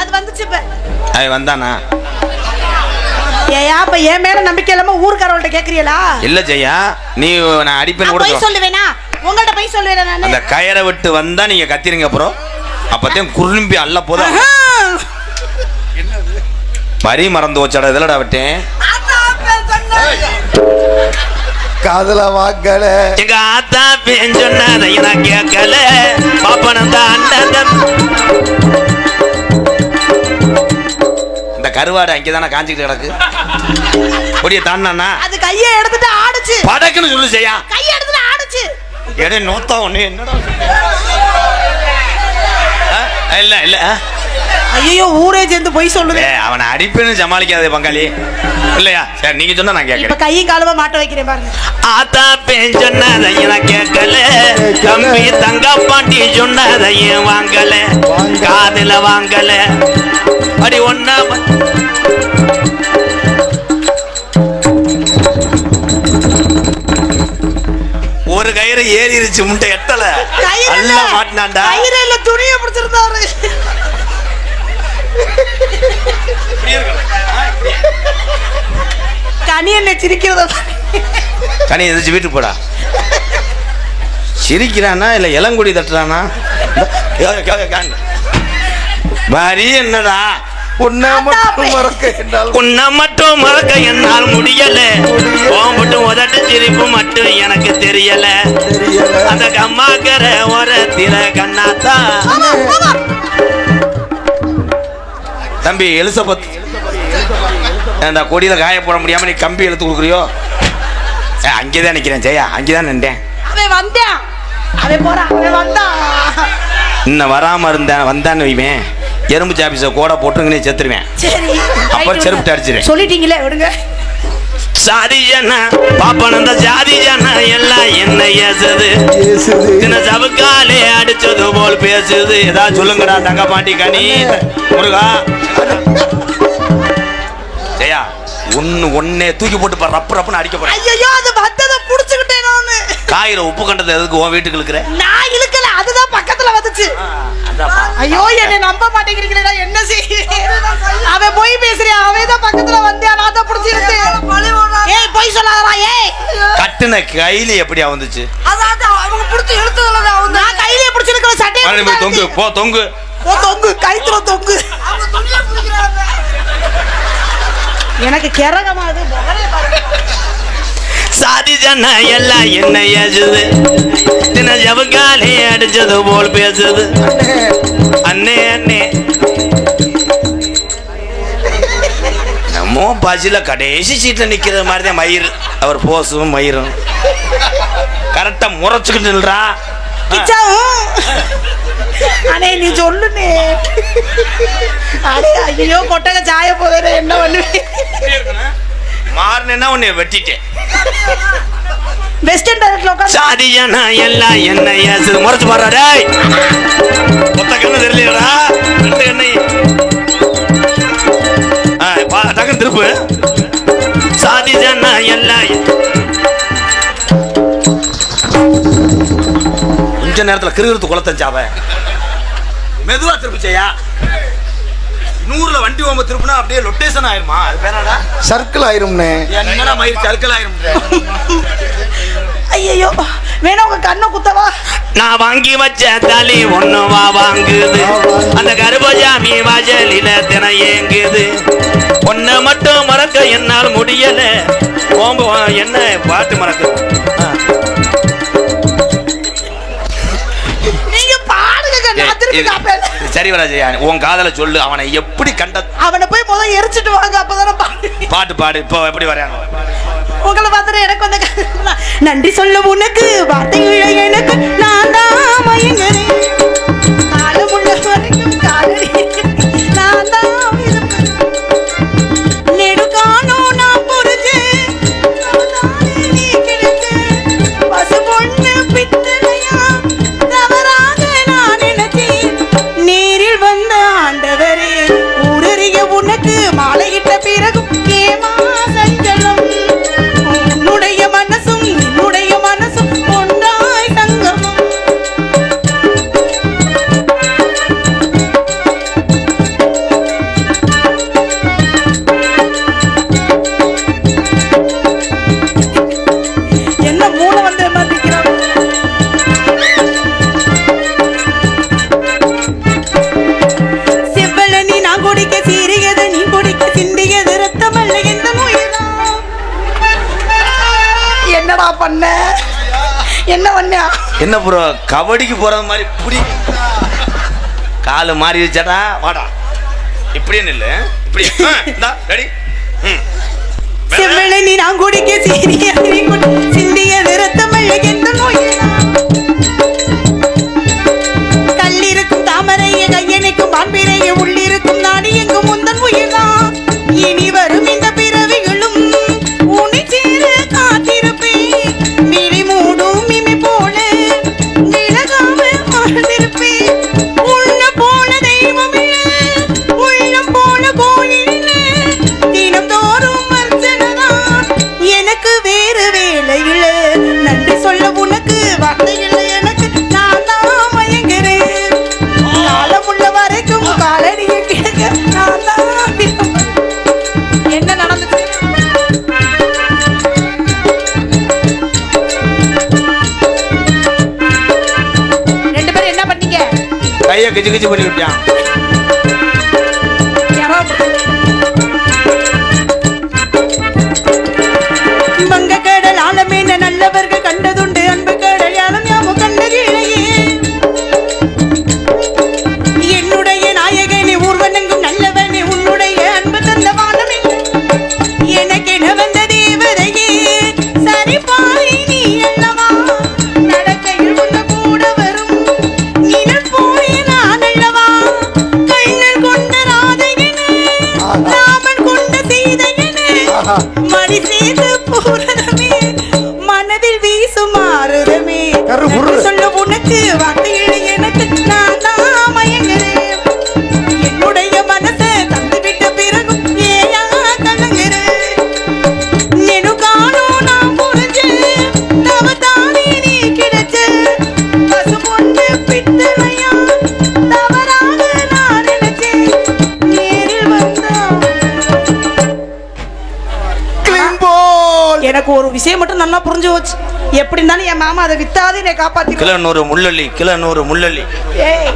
அது வந்துச்சு அவன் வந்தானா? ஏயா இப்ப என் மேல நம்பிக்கை இல்லாம ஊர்க்காரவள்ட்ட கேக்குறீங்களா இல்ல ஜெயா நீ நான் அடிப்பேன்னு நான் கூட சொல்லுவேனா? உங்கள்ட்ட போய் சொல்லுவேனா நானு? அந்த கயரை விட்டு வந்தா நீங்க கத்திருங்க அப்புறம் அப்பத்தையும் குறும்பி போதும். வரி மறந்து வச்சாடா விட்டேன்? காதல வாக்கல எங்க ஆத்தா பேன் சொன்னதை நான் கேட்கல. பாப்பனம் தான் அண்ணன். கருவாடு அங்கேதானே காஞ்சிக்கிட்டு கிடக்கு? கொடிய தாண்டானா அது கையை எடுத்துட்டு ஆடுச்சு. படக்குன்னு சொல்லு செய்யா கையை எடுத்துட்டு ஆடுச்சு. எடே நோத்தா ஒண்ணு என்னடா ஆ? இல்ல இல்ல? ஐயோ ஊரே சேர்ந்து போய் சொல்லுது. அவனை அடிப்பேன்னு சமாளிக்காதே பங்காளி. இல்லையா? சரி நீங்க சொன்னா நான் இப்ப கேட்கறேன் கையும் காலுமா மாட்ட வைக்கிறேன் பாருங்க. ஆத்தா பேன் சொன்னதையும் கேட்கல. தம்பி தங்க பாண்டி சொன்னதையும் வாங்கல. காதுல வாங்கல. அடி ஒன்னா ஒரு கயிறு ஏறிடுச்சு முட்டை எட்டல. நல்லா மாட்டினாண்டா கயிறு இல்ல துணியை பிடிச்சிருந்தாரு கனி என்ன சிரிக்கிறத? கனி எதிர்த்து வீட்டுக்கு போடா. சிரிக்கிறானா இல்ல இளங்குடி தட்டுறானா? வரி என்னடா? உன்னை மட்டும் மறக்க என்னால் உன்னை மட்டும் மறக்க என்னால் முடியல. ஓம்பட்டும் உதட்டு சிரிப்பு மட்டும் எனக்கு தெரியல. அந்த கம்மாக்கர ஓரத்தில கண்ணாத்தா. தம்பி எலிசபெத் அந்த கொடியில காய போட முடியாம நீ கம்பி எடுத்து கொடுக்குறியோ? அங்கேதான் நிக்கிறேன் ஜெயா. அங்கேதான் நின்றேன். அவன் வந்தான். அவன் போறான். அவன் வந்தான். இன்னும் வராம இருந்தேன் வந்தான்னு வைவேன் எறும்பு சாப்பிஸை கூட போட்டுங்கன்னே செத்துருவேன். அப்புறம் செருப்பு அடிச்சிரு. சொல்லிட்டீங்களே விடுங்க. சாதி ஜன பாப்பனந்த ஜாதி ஜன எல்லாம் என்ன ஏசுது? சின்ன சவுக்காலே அடிச்சது போல் பேசுது. ஏதாவது சொல்லுங்கடா தங்க பாண்டி கனி முருகா. ஜெயா ஒன்னு ஒன்னே தூக்கி போட்டு பாரு ரப்பு ரப்புன்னு அடிக்க போறேன். ஐயோ அது வந்ததை புடிச்சுக்கிட்டேன் நானு. காயில உப்பு கண்டது எதுக்கு உன் வீட்டுக்கு இருக்கிற நான் இழுக்கல. பக்கத்துல வந்துச்சு. ஐயோ என்னை நம்ப மாட்டேங்கிறீங்களா என்ன செய்ய? அவன் போய் பேசுறியா? அவன் தான் பக்கத்துல வந்தியா? நான் தான் புடிச்சு இழுத்தேன் ஏய் போய் சொல்லாதடா ஏய். கட்டுன கையில எப்படியா வந்துச்சு? அதான் அவங்க புடிச்சு இழுத்ததுல அவங்க நான் கையிலே புடிச்சு இழுக்கிற சட்டையை மறுபடியும் போய் தொங்கு. போ தொங்கு. ஓ தொங்கு. கைத்துல தொங்கு. எனக்கு கிறகமா அது. சாதி ஜன எல்லாம் என்ன ஏசுது சின்ன சவுக்காலே அடிச்சது போல் பேசுது அண்ணே அண்ணே நம்ம பஸ்ல கடைசி சீட்ல நிக்கிற மாதிரி தான் மயிர் அவர் போஸும் மயிரும் கரெக்டா முறைச்சுக்கிட்டு நில்றா நீ சொல்லுனே அடே ஐயோ கொட்டக சாய போதே என்ன பண்ணுவேன் மாறினா உன்னை வெட்டிட்டேன் டைரக்ட்ல உட்காந்து சாதி ஜன எல்லாம் என்ன ஏசுது முறைச்சு பாடுறா டேய். மொத்த கண்ணு தெரியலடா ரெண்டு கண்ணை டக்குன்னு திருப்பு. சாதி ஜன எல்லாம் கொஞ்ச நேரத்துல கிருகிருத்து குளத்தஞ்சாவ மெதுவா திருப்பு செய்யா நூறுல வண்டி ஓம்ப திருப்புனா அப்படியே லொட்டேஷன் ஆயிருமா? அது பேராடா சர்க்கிள் ஆயிரும்னே. என்னடா மயிர் சர்க்கிள் ஆயிரும் கண்ணை குத்தவா நான் வாங்கி வச்ச தலி ஒண்ணுவா வாங்குது. அந்த கருபஜாமி வாஜலில தின ஏங்குது. ஒன்ன மட்டும் மறக்க என்னால் முடியல. ஓம்பு என்ன பாட்டு மறக்கு. சரி வராஜயா உன் காதல சொல்லு அவனை எப்படி கண்ட அவனை போய் முதல்ல எரிச்சிட்டு வாங்க அப்பதானே பாடு பாட்டு பாடு இப்போ எப்படி வரையாங்க? சொல்ற எனக்கு அந்த நன்றி சொல்லும் உனக்கு வார்த்தை எனக்கு நான் தான் மயங்குறேன் என்னடா பண்ண? என்ன பண்ண? என்ன ப்ரோ கபடிக்கு போற மாதிரி புடி காலு மாறிடுச்சாடா? வாடா. இப்படியே இல்ல இப்படி ரெடி நீ நான் குடிக்க சீரியா கையை கிச்சு கிச்சு பண்ணி விட்டான் எனக்கு ஒரு விஷயம் மட்டும் நல்லா புரிஞ்சு போச்சு. எப்படி இருந்தாலும் என் மாமா அதை வித்தாது என்னை காப்பாத்தி கிலோ நூறு முள்ளலி கிலோ நூறு முள்ளலி ஏய்